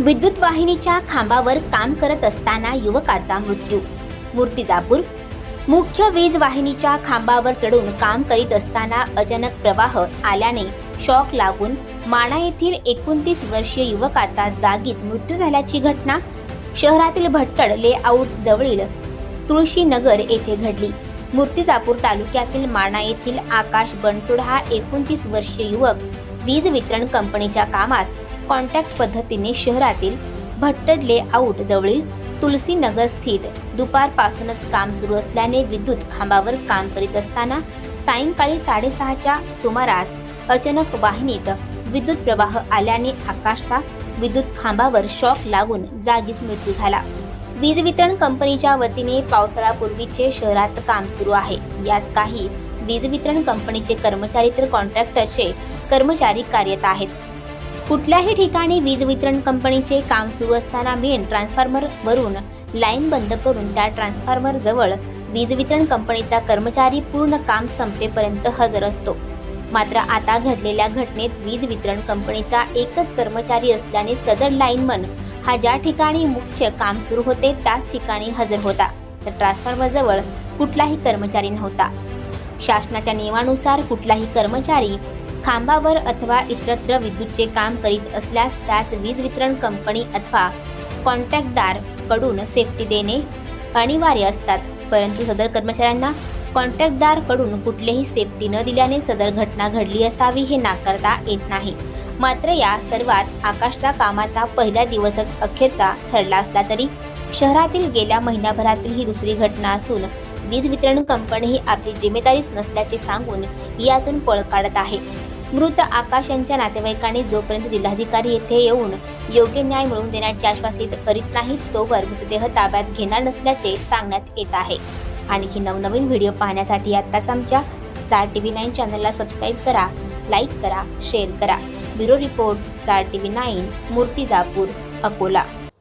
विद्युत वाहिनीच्या खांबावर काम करत असताना युवकाचा मृत्यू. मूर्तिजापूर मुख्य वीज वाहिनीच्या खांबावर चढून काम करीत असताना अचानक प्रवाह आल्याने शॉक लागून माणा येथील एकोणतीस वर्षीय युवकाचा जागीच मृत्यू झाल्याची घटना शहरातील भट्टड लेआउट जवळील तुळशीनगर येथे घडली. मूर्तिजापूर तालुक्यातील माणा येथील आकाश बनसोड हा एकोणतीस वर्षीय युवक वीज वितरण कंपनीच्या कामास कॉन्ट्रॅक्ट पद्धतीने शहरातील भट्टड लेआउट जवळील तुलसीनगर स्थित दुपारपासूनच काम सुरू असल्याने विद्युत खांबावर काम करीत असताना सायंकाळी साडेसहाच्या सुमारास अचानक वाहिनीत विद्युत प्रवाह आल्याने आकाशचा विद्युत खांबावर शॉक लागून जागीच मृत्यू झाला. वीज वितरण कंपनीच्या वतीने पावसाळ्यापूर्वीचे शहरात काम सुरू आहे. यात काही वीज वितरण कंपनीचे कर्मचारी तर कॉन्ट्रॅक्टरचे कर्मचारी कार्यरत आहेत. कुठल्याही ठिकाणी वीज वितरण कंपनीचे काम सुरू असताना मेन ट्रान्सफॉर्मर वरून लाईन बंद करून त्या ट्रान्सफॉर्मर जवळ वीज वितरण कंपनीचा कर्मचारी पूर्ण काम संपेपर्यंत हजर असतो. मात्र आता घडलेल्या घटनेत वीज वितरण कंपनीचा एकच कर्मचारी असल्याने सदर लाईनमन हा ज्या ठिकाणी मुख्य काम सुरू होते त्याच ठिकाणी हजर होता. तर ट्रान्सफॉर्मर जवळ कुठलाही कर्मचारी नव्हता. शासनाच्या नियमानुसार कुठलाही कर्मचारी खांबावर अथवा इतरत्र विद्युतचे काम करीत असल्यास त्यास वीज वितरण कंपनी अथवा कॉन्ट्रॅक्टदारकडून सेफ्टी देणे अनिवार्य असतात. परंतु सदर कर्मचाऱ्यांना कॉन्ट्रॅक्टदारकडून कुठलीही सेफ्टी न दिल्याने सदर घटना घडली असावी हे नाकारता येत नाही. मात्र या सर्वात आकाशच्या कामाचा पहिला दिवसच अखेरचा ठरला असला तरी शहरातील गेल्या महिन्याभरातील ही दुसरी घटना असून वीज वितरण कंपनी ही आपली जिम्मेदारीच नसल्याचे सांगून यातून पळ काढत आहे. मृत आकाश यांच्या नातेवाईकांनी जोपर्यंत जिल्हाधिकारी येथे येऊन योग्य न्याय मिळवून देण्याचे आश्वासित करीत नाहीत तोवर मृतदेह ताब्यात घेणार नसल्याचे सांगण्यात येत आहे. आणखी नवनवीन व्हिडिओ पाहण्यासाठी आत्ताच आमच्या स्टार टी व्ही नाईन चॅनलला सबस्क्राईब करा लाईक करा शेअर करा. Bureau report star T V nine Murtijapur Akola.